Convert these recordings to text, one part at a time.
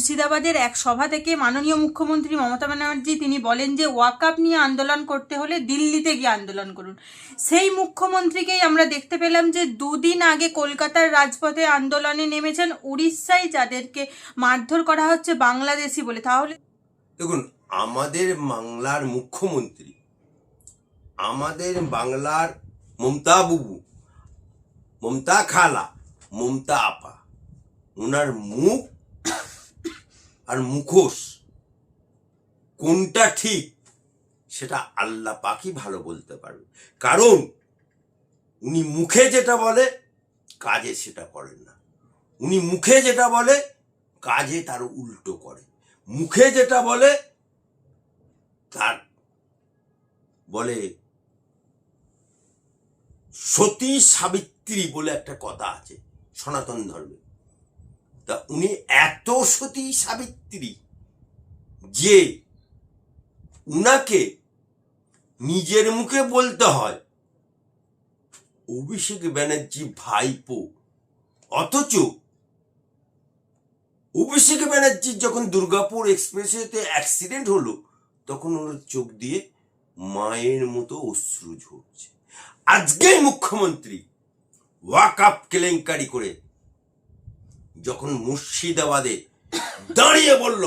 মুর্শিদাবাদের এক সভা থেকে মাননীয় মুখ্যমন্ত্রী মমতা ব্যানার্জি তিনি বলেন যে ওয়াকাপ নিয়ে আন্দোলন করতে হলে দিল্লিতে গিয়ে আন্দোলন করুন। সেই মুখ্যমন্ত্রীকেই আমরা দেখতে পেলাম যে দুদিন আগে কলকাতার রাজপথে আন্দোলনে নেমেছেন উড়িষ্যায় যাদেরকে মারধর করা হচ্ছে বাংলাদেশি বলে। তাহলে দেখুন, আমাদের বাংলার মুখ্যমন্ত্রী, আমাদের বাংলার মমতা বুবু, মমতা খালা, মমতা আপা ওনার মুখ আর মুখোশ। কোনটা ঠিক, সেটা আল্লাহ পাকি ভালো বলতে পারবে। কারণ, উনি মুখে যেটা বলে, কাজে সেটা করেন না। উনি মুখে যেটা বলে, কাজে তার উল্টো করে। মুখে যেটা বলে, তার বলে সতী সাবিত্রী বলে একটা কথা আছে, সনাতন ধর্মে। তা উনি এত সতী সাবিত্রী যে উনাকে নিজের মুখে বলতে হয়। অভিষেক ব্যানার্জি ভাইপো। অথচ অভিষেক ব্যানার্জির যখন দুর্গাপুর এক্সপ্রেসেতে অ্যাক্সিডেন্ট হলো, তখন ওর চোখ দিয়ে মায়ের মতো অশ্রু ঝরছে। আজকেই মুখ্যমন্ত্রী ওয়াকাপ কেলেঙ্কারি করে যখন মুর্শিদাবাদে দাঁড়িয়ে বলল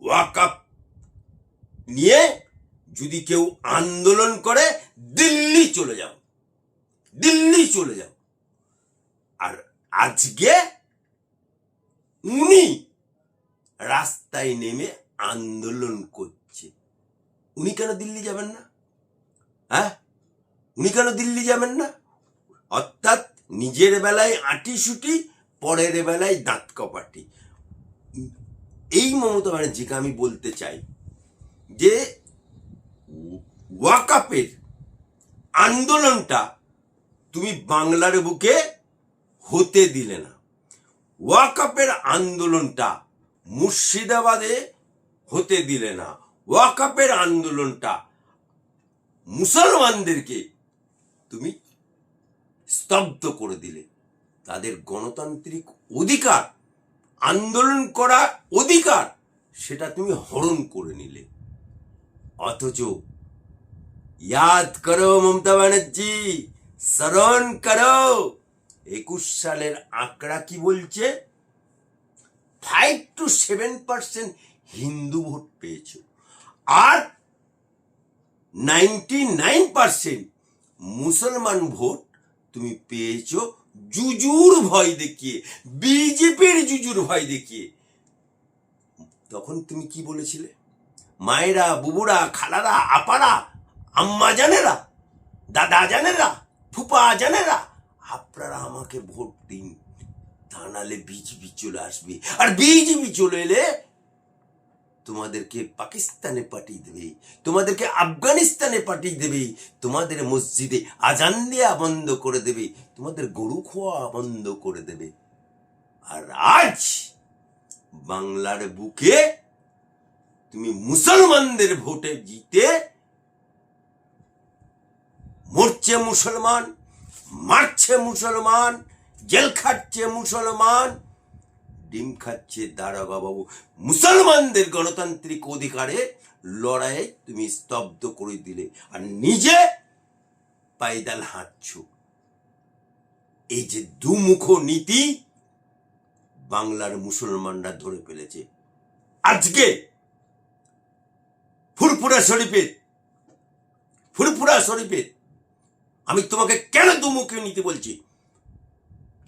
ওয়াকাপ নিয়ে যদি কেউ আন্দোলন করে, দিল্লি চলে যাও। দিল্লি চলে যাও। আর আজকে উনি রাস্তায় নেমে আন্দোলন করছে। উনি কেন দিল্লি যাবেন না? হ্যাঁ? উনি কেন দিল্লি যাবেন না? অর্থাৎ নিজের বেলায় আটি সুটি পরের বেলায় দাঁত কপাটি। এই মমতা ব্যানার্জিকে আমি বলতে চাই যে ওয়াকাপের আন্দোলনটা তুমি বাংলার বুকে হতে দিলে না। ওয়াকাপের আন্দোলনটা মুর্শিদাবাদে হতে দিলে না। ওয়াকাপের আন্দোলনটা মুসলমানদেরকে তুমি স্তব্ধ করে দিলে। তাদের গণতান্ত্রিক অধিকার, আন্দোলন করা অধিকার, সেটা তুমি হরণ করে নিলে। অথচ ইয়াদ করো মমতা ব্যানার্জি, স্মরণ করো। একুশ সালের আঁকড়া কি বলছে? Five two seven percent Hindu vote পেয়েছ। আর নাইনটি নাইন পার্সেন্ট মুসলমান ভোট তুমি পেয়েছ জুজুর ভয় দেখিয়ে, বিজেপির জুজুর ভয় দেখিয়ে। তখন তুমি কি বলেছিলে? মায়েরা, বুবুরা, খালারা, আপারা, আম্মা জানেরা, দাদা জানেরা, ফুপা জানেরা, আপনারা আমাকে ভোট দিন। তা নাহলে বিজেপি চলে আসবে। আর বিজেপি চলে এলে তোমাদেরকে পাকিস্তানে পাঠিয়ে দেবে, তোমাদেরকে আফগানিস্তানে পাঠিয়ে দেবে, তোমাদের মসজিদে আজান দেয়া বন্ধ করে দেবে, তোমাদের গরু খোয়া বন্ধ করে দেবে। আর আজ বাংলার বুকে তুমি মুসলমানদের ভোটে জিতে মরছে মুসলমান, মারছে মুসলমান, জেল খাচ্ছে মুসলমান ডিম খাচ্ছে দারোগা বাবু মুসলমানদের গণতান্ত্রিক অধিকারে লড়াইয়ে তুমি স্তব্ধ করে দিলে আর নিজে পায়দাল হাঁটছ। এই যে দুমুখ নীতি বাংলার মুসলমানরা ধরে ফেলেছে। আজকে ফুরফুরা শরীফের ফুরফুরা শরীফের আমি তোমাকে কেন দুমুখে নিতে বলছি?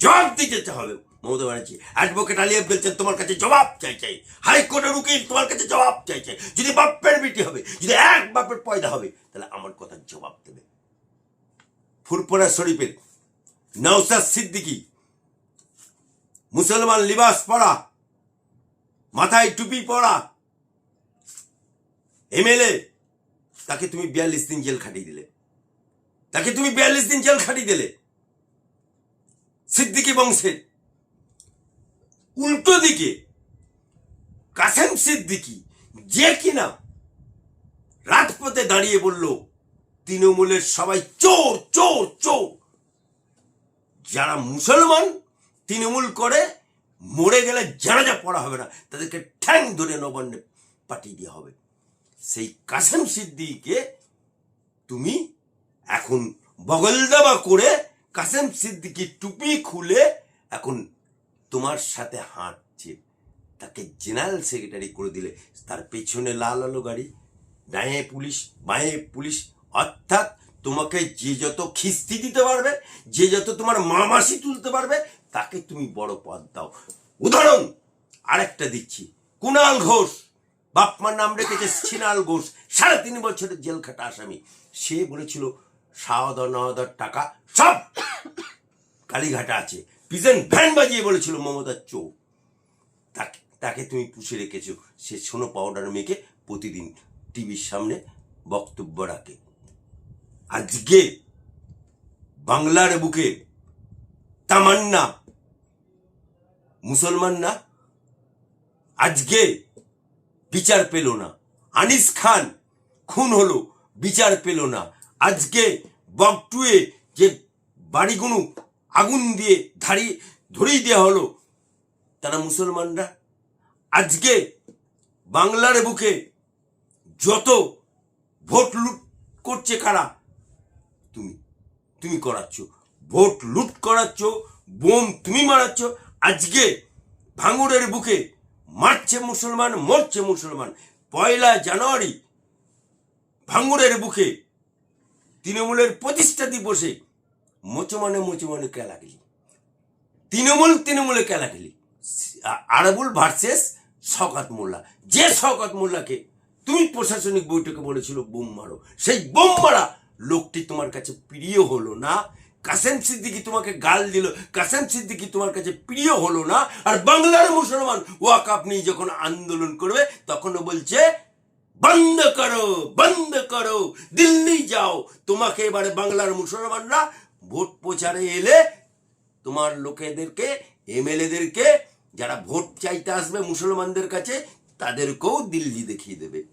জবাব দিতে হবে। মমতা ব্যানার্জি অ্যাডভোকেট আলী বলছেন তোমার কাছে জবাব চাই চাই। হাইকোর্টের উকিল তোমার কাছে জবাব চাই চাই। যদি বাপের বেটি হবে, যদি এক বাপের পয়দা হবে, তাহলে আমার কথার জবাব দেবে। ফুরপুরা শরীফের নওসাদ সিদ্দিকি, মুসলমান লিবাস পরা মাথায় টুপি পরা, এমএলএ, তাকে তুমি বিয়াল্লিশ দিন জেল খাটিয়ে দিলে। তাকে তুমি বিয়াল্লিশ দিন জেল খাটিয়ে দিলে। সিদ্দিকি বংশের উল্টো দিকে, কাসেম সিদ্দিকি যে কিনা রাজপথে দাঁড়িয়ে বলল, তৃণমূলের সবাই চোর চোর চোর। যারা মুসলমান, তৃণমূল করে, মরে গেলে জানাজা পড়া হবে না। তাদেরকে ঠ্যাং ধরে নবান্নে পাঠিয়ে দেওয়া হবে। সেই কাসেম সিদ্দিকে তুমি এখন বগল দাবা করে কাসেম সিদ্দিকি টুপি খুলে এখন তোমার সাথে হাঁটছে। তাকে জেনারেল সেক্রেটারি করে দিলে। তার পেছনে লাল আলো গাড়ি ডায়ে পুলিশ, বাঁয়ে পুলিশ। অর্থাৎ তোমাকে যে যত খিস্তি দিতে পারবে, যে যত তোমার মামাসি তুলতে পারবে, তাকে তুমি বড় পদ দাও। উদাহরণ আরেকটা দিচ্ছি। কুণাল ঘোষ। বাপমার নাম রেখেছে সিনাল ঘোষ, সাড়ে তিন বছরের জেল খাটা আসামি। সে বলেছিল সাওদা নওদার টাকা সব কালীঘাটা আছে। পিজন ভ্যান বাজিয়ে বলেছিল মমতার চোখ। তাকে তাকে তুমি পুষে রেখেছো। সে সোনো পাউডার মেখে প্রতিদিন টিভির সামনে বক্তব্য রাখে। আজকে বাংলার বুকে তামান্না মুসলমান না আজকে বিচার পেল না। আনিস খান খুন হলো, বিচার পেল না। আজকে বকটুয়ে যে বাড়িগুলো আগুন দিয়ে ধারিয়ে ধরিয়ে দেওয়া হলো। তারা মুসলমানরা আজকে বাংলার বুকে যত ভোট লুট করছে কারা, তুমি তুমি করাচ্ছ। ভোট লুট করাচ্ছ, বোম তুমি মারাচ্ছ, আজকে ভাঙুরের বুকে মারছে মুসলমান, মরছে মুসলমান। পয়লা জানুয়ারি ভাঙুরের বুকে তৃণমূলের প্রতিষ্ঠা দিবসে মোচমানে মোচমানে খেলা তৃণমূল তৃণমূলে খেলা খেলি আরাবুল ভার্সেস শওকাত মোল্লা। যে শওকাত মোল্লাকে তুমি প্রশাসনিক বৈঠকে বলেছিল বোম মারো, সেই বোম মারা লোকটি তোমার কাছে প্রিয় হলো না, কাসেম সিদ্দিকি তোমাকে গাল দিল, কাসেম সিদ্দিকি তোমার কাছে প্রিয় হলো না, আর বাংলার মুসলমান ওয়াক আপনি যখন আন্দোলন করবে, তখনও বলছে, বন্ধ করো বন্ধ করো, দিল্লি যাও, তোমাকে এবারে বাংলার মুসলমানরা ভোট প্রচারে এলে তোমার লোকেদেরকে, এমএলএদেরকে, যারা ভোট চাইতে আসবে মুসলমানদের কাছে, তাদেরকেও দিল্লি দেখিয়ে দেবে।